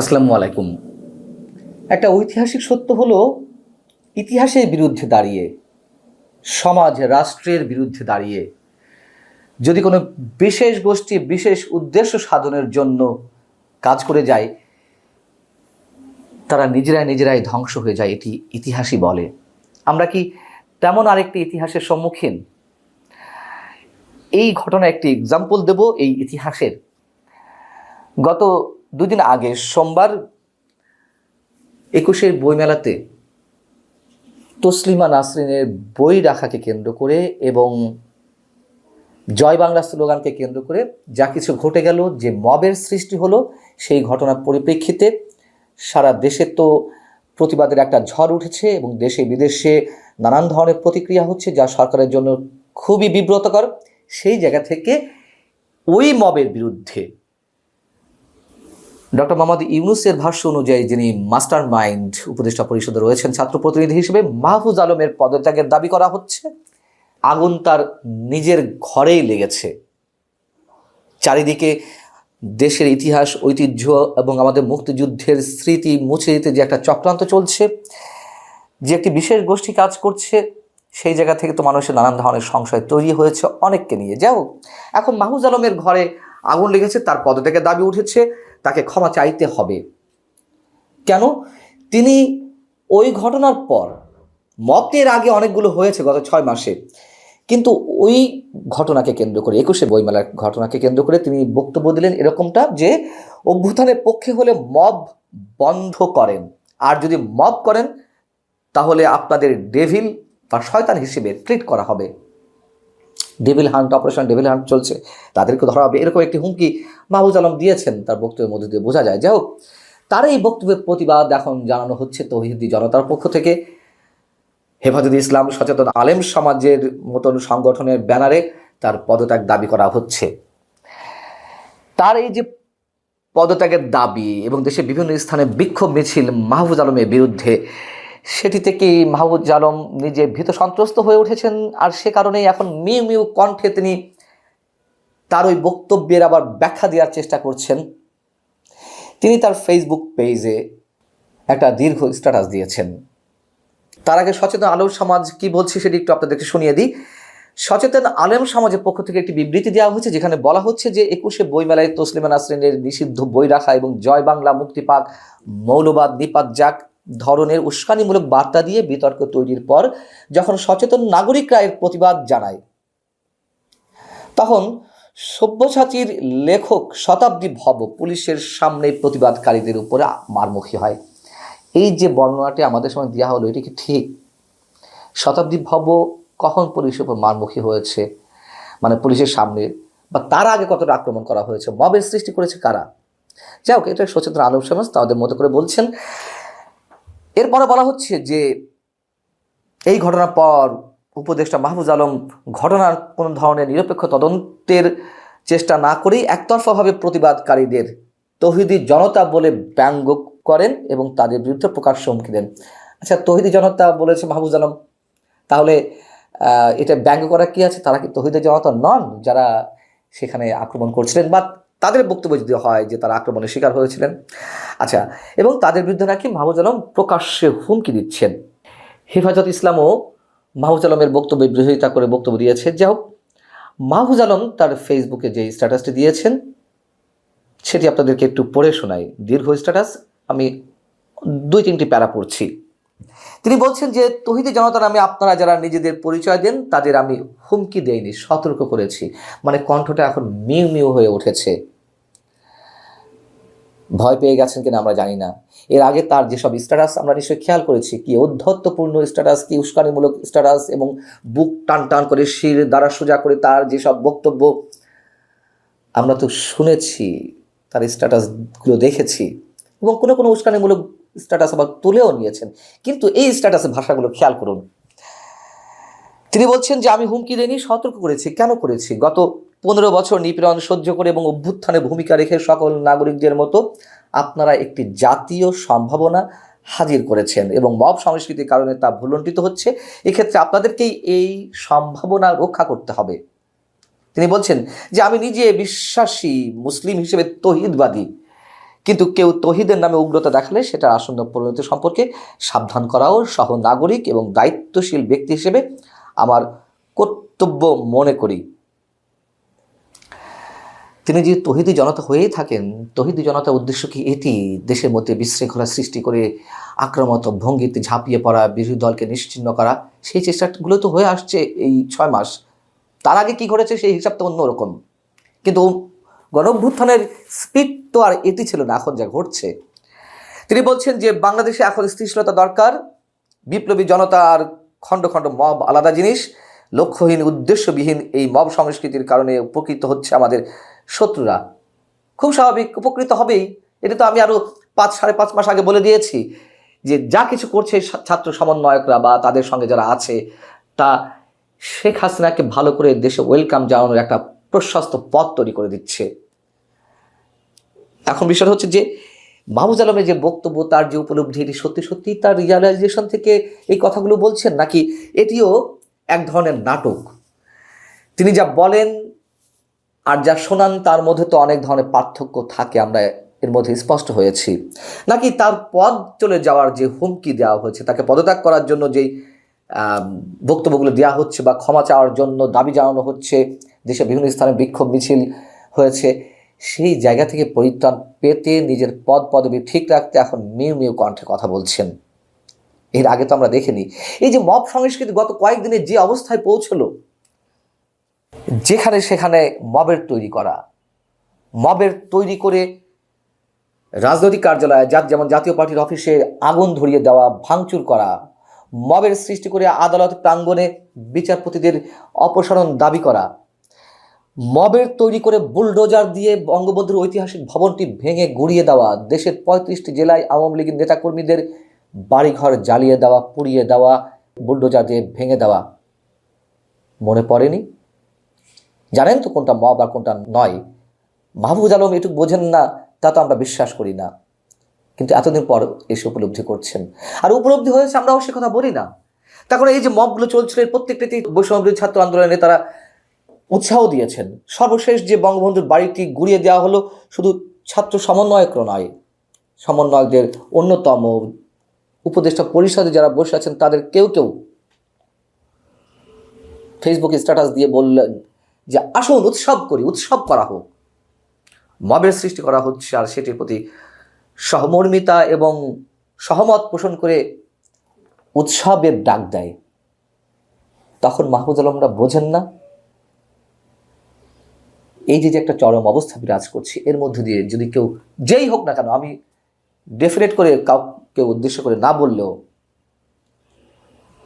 আসসালামু আলাইকুম। একটা ঐতিহাসিক সত্য হলো, ইতিহাসের বিরুদ্ধে দাঁড়িয়ে, সমাজ, রাষ্ট্রের বিরুদ্ধে দাঁড়িয়ে, যদি কোনো বিশেষ গোষ্ঠী, বিশেষ উদ্দেশ্য সাধনের জন্য কাজ করে যায়, তারা নিজেরাই নিজেরাই ধ্বংস হয়ে যায়, এটি ইতিহাসই বলে। আমরা কি তেমন আরেকটি ইতিহাসের সম্মুখীন? এই ঘটনা একটি এক্সাম্পল দেব, এই ইতিহাসের। গত দুদিন আগে, সোমবার একুশের বইমেলাতে তসলিমা নাসরিনের বই রাখাকে কেন্দ্র করে এবং জয় বাংলা স্লোগানকে কেন্দ্র করে যা কিছু ঘটে গেল, যে মবের সৃষ্টি হলো, সেই ঘটনার পরিপ্রেক্ষিতে সারা দেশে তো প্রতিবাদের একটা ঝড় উঠেছে এবং দেশে বিদেশে নানান ধরনের প্রতিক্রিয়া হচ্ছে যা সরকারের জন্য খুবই বিব্রতকর। সেই জায়গা থেকে ওই মবের বিরুদ্ধে ডক্টর মোহাম্মদ ইউনুসের ভাষ্য অনুযায়ী যিনি মাস্টার মাইন্ড উপদেষ্টা পরিষদে রয়েছেন, ছাত্র প্রতিনিধি হিসেবে মাহফুজ আলমের পদত্যাগের দাবি করা হচ্ছে। আগুন তার নিজের ঘরেই লেগেছে। চারিদিকে দেশের ইতিহাস, ঐতিহ্য এবং আমাদের মুক্তিযুদ্ধের স্মৃতি মুছে দিতে যে একটা চক্রান্ত চলছে, যে একটি বিশেষ গোষ্ঠী কাজ করছে, সেই জায়গা থেকে তো মানুষের নানান ধরনের সংশয় তৈরি হয়েছে অনেককে নিয়ে। যাও এখন মাহফুজ আলমের ঘরে আগুন লেগেছে, তার পদত্যাগের দাবি উঠেছে। তাকে ক্ষমা চাইতে হবে। কেন? তিনি ওই ঘটনার পর, মতের আগে অনেকগুলো হয়েছে গত ছয় মাসে। কিন্তু ওই ঘটনাকে কেন্দ্র করে, একুশে বইমেলার ঘটনাকে কেন্দ্র করে তিনি বক্তব্য দিলেন এরকমটা যে, অভ্যুত্থানের পক্ষে হলে মব বন্ধ করেন। আর যদি মব করেন, তাহলে আপনাদের ডেভিল বা শয়তান হিসেবে ট্রিট করা হবে। Devil hunt operation devil hunt চলছে। তাদেরকে ধরা হবে। এরকম একটি হুমকি মাহবুজ আলম দিয়েছেন। তার বক্তব্যের মধ্যে দিয়ে বোঝা যায়। যাই হোক, তার এই বক্তব্যের প্রতিবাদ এখন জানানো হচ্ছে তৌহিদি জনতার পক্ষ থেকে। হেফাজত ইসলাম, সচেতন আলেম সমাজের মতন সংগঠনের ব্যানারে তার পদত্যাগ দাবি করা হচ্ছে। তার এই যে পদত্যাগের দাবি এবং দেশের বিভিন্ন স্থানে বিক্ষোভ মিছিল মাহফুজ আলমের বিরুদ্ধে সেটি থেকে মাহবুজ আলম নিজে ভীত সন্ত্রস্ত হয়ে উঠেছেন? আর সে কারণেই এখন মিউ মিউ কণ্ঠে তিনি তার ওই বক্তব্যের আবার ব্যাখ্যা দেওয়ার চেষ্টা করছেন। তিনি তার ফেসবুক পেজে একটা দীর্ঘ স্ট্যাটাস দিয়েছেন। তার আগে সচেতন আলম সমাজ কি বলছে সেটি একটু আপনাদেরকে শুনিয়ে দিই। সচেতন আলেম সমাজের পক্ষ থেকে একটি বিবৃতি দেওয়া হয়েছে, যেখানে বলা হচ্ছে যে একুশে বইমেলায় তসলিমা নাসরিনের নিষিদ্ধ বই রাখা এবং জয় বাংলা মুক্তিপাক মৌলবাদ নিপাত যাক ধরনের উস্কানিমূলক বার্তা দিয়ে বিতর্ক তৈরির পর যখন সচেতন নাগরিকরা এর প্রতিবাদ জানায়, তখন সব্যসাচীর লেখক শতাব্দী ভব পুলিশের সামনে প্রতিবাদকারীদের উপরে মারমুখী হয়। এই যে বর্ণনাটি আমাদের সময় দেওয়া হলো, এটি কি ঠিক? শতাব্দী ভব কখন পুলিশের উপর মারমুখী হয়েছে? মানে পুলিশের সামনে বা তার আগে কতটা আক্রমণ করা হয়েছে? মবের সৃষ্টি করেছে কারা? যাই হোক, এটা সচেতন আলম সমাজ, তাদের মতো করে বলছেন এরপরে বলা হচ্ছে যে এই ঘটনার পর উপদেষ্টা মাহফুজ আলম ঘটনার কোনো ধরনের নিরপেক্ষ তদন্তের চেষ্টা না করেই একতরফাভাবে প্রতিবাদকারীদের তহিদি জনতা বলে ব্যঙ্গ করেন এবং তাদের বিরুদ্ধে প্রকাশ্য হুমকি দেন। আচ্ছা তহিদি জনতা বলেছে মাহফুজ আলম, তাহলে এটা ব্যঙ্গ করা কি আছে? তারা কি তহিদি জনতা নন যারা সেখানে আক্রমণ করছিলেন? বা তাদের বক্তব্য যদি হয় যে তারা আক্রমণের শিকার হয়েছিলেন। আচ্ছা এবং তাদের বিরুদ্ধে নাকি মাহফুজ আলম প্রকাশ্যে হুমকি দিচ্ছেন। হেফাজত ইসলামও মাহফুজ আলমের বক্তব্যের বিরোধিতা করে বক্তব্য দিয়েছে। যাই হোক মাহফুজ আলম তার ফেসবুকে যে স্ট্যাটাসটি দিয়েছেন, সেটি আপনাদেরকে একটু পড়ে শোনাই। দীর্ঘ স্ট্যাটাস, আমি দুই তিনটি প্যারা পড়ছি। তিনি বলছেন যে, তহিদি জনতার নামে আপনারা যারা নিজেদের পরিচয় দেন, তাদের আমি হুমকি দেইনি, সতর্ক করেছি। মানে কণ্ঠটা এখন মিউ মিউ হয়ে উঠেছে। ভয় পেয়ে গেছেন কিনা আমরা জানি না। এর আগে তার যেসব স্ট্যাটাস আমরা নিশ্চয়ই খেয়াল করেছি, কি অধ্যত্বপূর্ণ স্ট্যাটাস কি উস্কানিমূলক স্ট্যাটাস এবং বুক টান টান করে শির দ্বারা সোজা করে তার যেসব বক্তব্য আমরা তো শুনেছি, তার স্ট্যাটাসগুলো দেখেছি এবং কোনো কোনো উস্কানিমূলক স্ট্যাটাস আবার তুলেও নিয়েছেন। কিন্তু এই স্ট্যাটাসের ভাষাগুলো খেয়াল করুন। তিনি বলছেন যে, আমি হুমকি দেয়নি সতর্ক করেছি। কেন করেছি? গত পনেরো বছর নিপীড়ন সহ্য করে এবং অভ্যুত্থানে ভূমিকা রেখে সকল নাগরিকদের মতো আপনারা একটি জাতীয় সম্ভাবনা হাজির করেছেন এবং মব সংস্কৃতির কারণে তা ভুলণ্ঠিত হচ্ছে। এক্ষেত্রে আপনাদেরকেই এই সম্ভাবনা রক্ষা করতে হবে। তিনি বলছেন যে, আমি নিজে বিশ্বাসী মুসলিম হিসেবে তহিদবাদী। কিন্তু কেউ তহিদের নামে উগ্রতা দেখালে সেটার আসন্ন পরিণতি সম্পর্কে সাবধান করাও সহ নাগরিক এবং দায়িত্বশীল ব্যক্তি হিসেবে আমার কর্তব্য মনে করি। তিনি যে তহিদি জনতা হয়েই থাকেন, তহিদি জনতার উদ্দেশ্য কি এটি? দেশের মধ্যে বিশৃঙ্খলা সৃষ্টি করে আক্রমত ভঙ্গিতে ঝাঁপিয়ে পড়া বিরোধী দলকে নিশ্চিন্ন করা, সেই চেষ্টাগুলো তো হয়ে আসছে এই ছয় মাস। তার আগে কি ঘটেছে সেই হিসাব তো অন্যরকম। কিন্তু গণভ্যুত্থানের স্পিড তো আর এটি ছিল না, এখন যা ঘটছে। তিনি বলছেন যে বাংলাদেশে এখন স্থিতিশীলতা দরকার, বিপ্লবী জনতা আর খণ্ড খণ্ড মব আলাদা জিনিস। লক্ষ্যহীন, উদ্দেশ্যবিহীন এই মব সংস্কৃতির কারণে উপকৃত হচ্ছে আমাদের শত্রুরা। খুব স্বাভাবিক, উপকৃত হবেই। এটা তো আমি আরও পাঁচ, সাড়ে পাঁচ মাস আগে বলে দিয়েছি যে যা কিছু করছে ছাত্র সমন্বয়করা বা তাদের সঙ্গে যারা আছে, তা শেখ হাসিনাকে ভালো করে দেশে ওয়েলকাম জানানোর একটা প্রশস্ত পথ তৈরি করে দিচ্ছে। এখন বিষয় হচ্ছে যে মাহমুদ আলমের যে বক্তব্য, তার যে উপলব্ধি, এটি সত্যি সত্যি তার রিয়ালাইজেশন থেকে এই কথাগুলো বলছেন নাকি এটিও এক ধরনের নাটক? তিনি যা বলেন আর যা শোনান, তার মধ্যে তো অনেক ধরনের পার্থক্য থাকে, আমরা এর মধ্যে স্পষ্ট হয়েছি। নাকি তার পদ চলে যাওয়ার যে হুমকি দেওয়া হয়েছে, তাকে পদত্যাগ করার জন্য যেই বক্তব্যগুলো দেওয়া হচ্ছে বা ক্ষমা চাওয়ার জন্য দাবি জানানো হচ্ছে, দেশের বিভিন্ন স্থানে বিক্ষোভ মিছিল হয়েছে, সেই জায়গা থেকে পরিত্রাণ পেতে নিজের পদ, পদবি ঠিক রাখতে এখন মিউ মিউ কণ্ঠে কথা বলছেন। এর আগে তো আমরা দেখিনি এই যে মব সংস্কৃতি গত কয়েকদিনে যে অবস্থায় পৌঁছলো যেখানে সেখানে মবের তৈরি করা। মবের তৈরি করে রাজনৈতিক কার্যালয়ে যা যেমন জাতীয় পার্টির অফিসে আগুন ধরিয়ে দেওয়া, ভাঙচুর করা, মবের সৃষ্টি করে আদালত প্রাঙ্গণে বিচারপতিদের অপসারণ দাবি করা, মবের তৈরি করে বুলডোজার দিয়ে বঙ্গবন্ধুর ঐতিহাসিক ভবনটি ভেঙে গুড়িয়ে দেওয়া, দেশের পঁয়ত্রিশটি জেলায় আওয়ামী লীগের নেতাকর্মীদের বাড়িঘর জ্বালিয়ে দেওয়া, পুড়িয়ে দেওয়া, বুলডোজার দিয়ে ভেঙে দেওয়া। মনে পড়েনি? জানেন তো কোনটা মব আর কোনটা নয়? মাহবুজ আলম এটুকু বোঝেন না, তা তো আমরা বিশ্বাস করি না। কিন্তু এতদিন পর এসে উপলব্ধি করছেন। আর উপলব্ধি হয়েছে আমরাও সে কথা বলি না। তখন এই যে মবগুলো চলছিল, এর প্রত্যেকটাতেই ছাত্র আন্দোলনে তারা উৎসাহ দিয়েছেন। সর্বশেষ যে বঙ্গবন্ধুর বাড়িটি গুড়িয়ে দেওয়া হলো শুধু ছাত্র সমন্বয়ক নয়, সমন্বয়কদের অন্যতম উপদেষ্টা পরিষদে যারা বসে আছেন, তাদের কেউ কেউ ফেসবুকে স্ট্যাটাস দিয়ে বললেন যে আসুন উৎসব করি, উৎসব করা হোক। মবের সৃষ্টি করা হচ্ছে আর সেটির প্রতি সহমর্মিতা এবং সহমত পোষণ করে উৎসবের ডাক দেয়। তখন মাহমুদ আলমরা বোঝেন না, এই যে যে একটা চরম অবস্থা বিরাজ করছে, এর মধ্যে দিয়ে যদি কেউ যেই হোক না কেন, আমি ডেফিনেট করে কাউকে উদ্দেশ্য করে না বললেও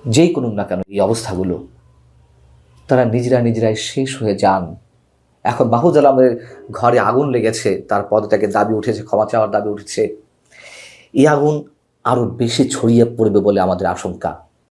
যেই করুন না কেন এই অবস্থাগুলো তারা নিজেরা নিজেরাই শেষ হয়ে যান। এখন মাহুদ আলমের ঘরে আগুন লেগেছে, তার পদটাকে দাবি উঠেছে, ক্ষমা চাওয়ার দাবি উঠেছে। এই আগুন আরও বেশি ছড়িয়ে পড়বে বলে আমাদের আশঙ্কা।